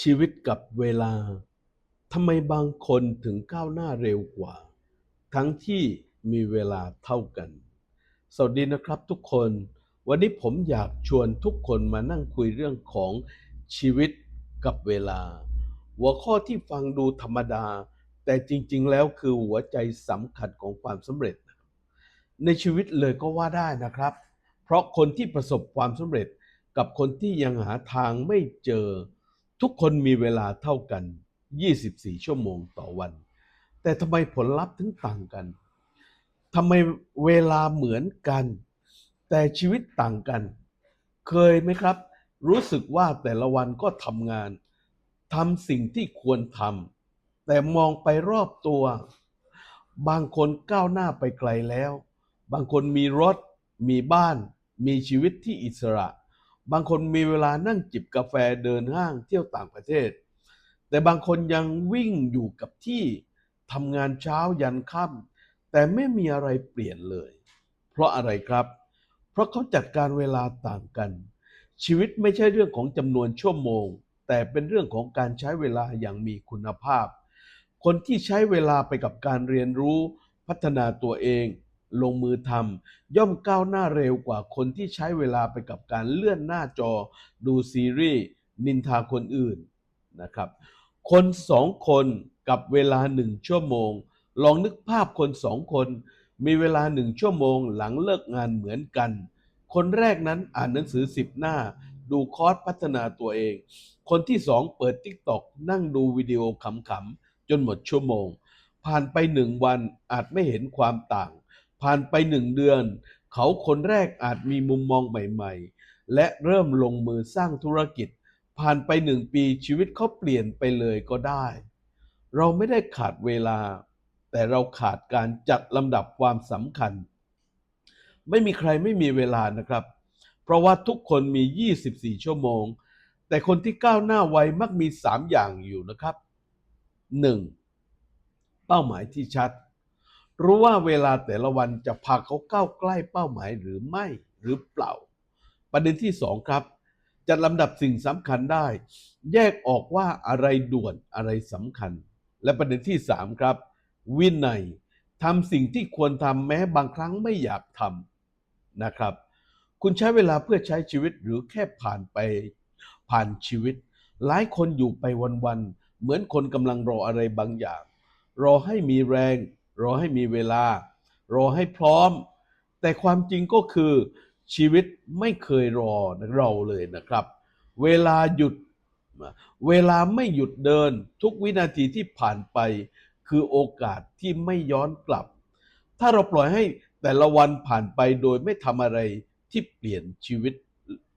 ชีวิตกับเวลาทำไมบางคนถึงก้าวหน้าเร็วกว่า ทั้งที่มีเวลาเท่ากัน สวัสดีนะครับทุกคน วันนี้ผมอยากชวนทุกคนมานั่งคุยเรื่องของชีวิตกับเวลา หัวข้อที่ฟังดูธรรมดา แต่จริงๆ แล้วคือหัวใจสำคัญของความสำเร็จ ในชีวิตเลยก็ว่าได้นะครับ เพราะคนที่ประสบความสำเร็จกับคนที่ยังหาทางไม่เจอ ทุกคนมีเวลาเท่ากัน 24 ชั่วโมงต่อวัน แต่ทำไมผลลัพธ์ถึงต่างกันทำไมเวลาเหมือนกัน แต่ชีวิตต่างกัน เคยไหมครับ รู้สึกว่าแต่ละวันก็ทำงานทำสิ่งที่ควรทำแต่มองไปรอบตัว บางคนก้าวหน้าไปไกลแล้ว บางคนมีรถ มีบ้าน มีชีวิตที่อิสระ บางคนมีเวลานั่งจิบกาแฟเดินห้างเที่ยวต่างประเทศ แต่บางคนยังวิ่งอยู่กับที่ทำงานเช้ายันค่ำแต่ไม่มีอะไรเปลี่ยนเลย เพราะอะไรครับ เพราะเขาจัดการเวลาต่างกัน ชีวิตไม่ใช่เรื่องของจำนวนชั่วโมง แต่เป็นเรื่องของการใช้เวลาอย่างมีคุณภาพ คนที่ใช้เวลาไปกับการเรียนรู้ พัฒนาตัวเอง ลงมือทำย่อมก้าวหน้าเร็วกว่าคนที่ใช้เวลาไปกับการเลื่อนหน้าจอ ดูซีรีส์นินทาคนอื่นนะครับ คนสองคนกับเวลาหนึ่งชั่วโมง ลองนึกภาพคนสองคน มีเวลาหนึ่งชั่วโมงหลังเลิกงานเหมือนกัน คนแรกนั้นอ่านหนังสือสิบหน้า ดูคอร์สพัฒนาตัวเอง คนที่สองเปิด t ิ k t o k นั่งดูวิดีโอขำๆจนหมดชั่วโมง ผ่านไปหนึ่งวันอาจไม่เห็นความต่าง ผ่านไปหนึ่งเดือน เขาคนแรกอาจมีมุมมองใหม่ ๆ และเริ่มลงมือสร้างธุรกิจ ผ่านไปหนึ่งปีชีวิตเขาเปลี่ยนไปเลยก็ได้ เราไม่ได้ขาดเวลา แต่เราขาดการจัดลำดับความสำคัญ ไม่มีใครไม่มีเวลานะครับ เพราะว่าทุกคนมี 24 ชั่วโมง แต่คนที่ก้าวหน้าไวมักมี 3 อย่างอยู่นะครับ 1. เป้าหมายที่ชัด รู้ว่าเวลาแต่ละวันจะพาเขาก้าวใกล้เป้าหมายหรือไม่หรือเปล่า ประเด็นที่2ครับ จัดลำดับสิ่งสำคัญได้ แยกออกว่าอะไรด่วนอะไรสำคัญ และประเด็นที่3ครับ วินัยทำสิ่งที่ควรทำแม้บางครั้งไม่อยากทำนะครับ คุณใช้เวลาเพื่อใช้ชีวิตหรือแค่ผ่านไปผ่านชีวิต หลายคนอยู่ไปวันๆเหมือนคนกำลังรออะไรบางอย่าง รอให้มีแรง รอให้มีเวลา รอให้พร้อม แต่ความจริงก็คือชีวิตไม่เคยรอเราเลยนะครับ เวลาหยุด เวลาไม่หยุดเดิน ทุกวินาทีที่ผ่านไป คือโอกาสที่ไม่ย้อนกลับ ถ้าเราปล่อยให้แต่ละวันผ่านไปโดยไม่ทำอะไรที่เปลี่ยนชีวิต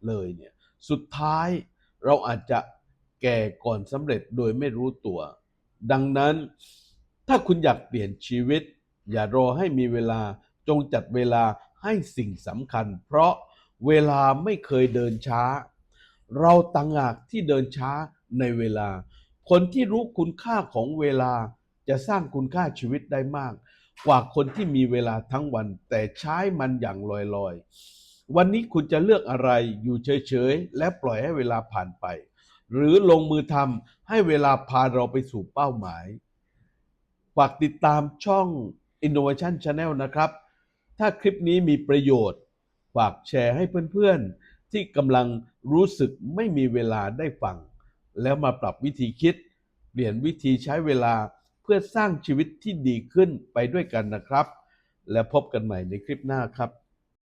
เลยเนี่ยสุดท้ายเราอาจจะแก่ก่อนสำเร็จโดยไม่รู้ตัว ดังนั้น ถ้าคุณอยากเปลี่ยนชีวิต อย่ารอให้มีเวลาจงจัดเวลาให้สิ่งสำคัญ เพราะเวลาไม่เคยเดินช้า เราต่างหากที่เดินช้าในเวลา คนที่รู้คุณค่าของเวลาจะสร้างคุณค่าชีวิตได้มาก กว่าคนที่มีเวลาทั้งวัน แต่ใช้มันอย่างลอยๆ วันนี้คุณจะเลือกอะไรอยู่เฉยๆ และปล่อยให้เวลาผ่านไป หรือลงมือทำให้เวลาพาเราไปสู่เป้าหมาย ฝากติดตามช่อง Innovation Channel นะครับ ถ้าคลิปนี้มีประโยชน์ ฝากแชร์ให้เพื่อนๆ ที่กำลังรู้สึกไม่มีเวลาได้ฟัง แล้วมาปรับวิธีคิด เปลี่ยนวิธีใช้เวลาเพื่อสร้างชีวิตที่ดีขึ้นไปด้วยกันนะครับ และพบกันใหม่ในคลิปหน้าครับ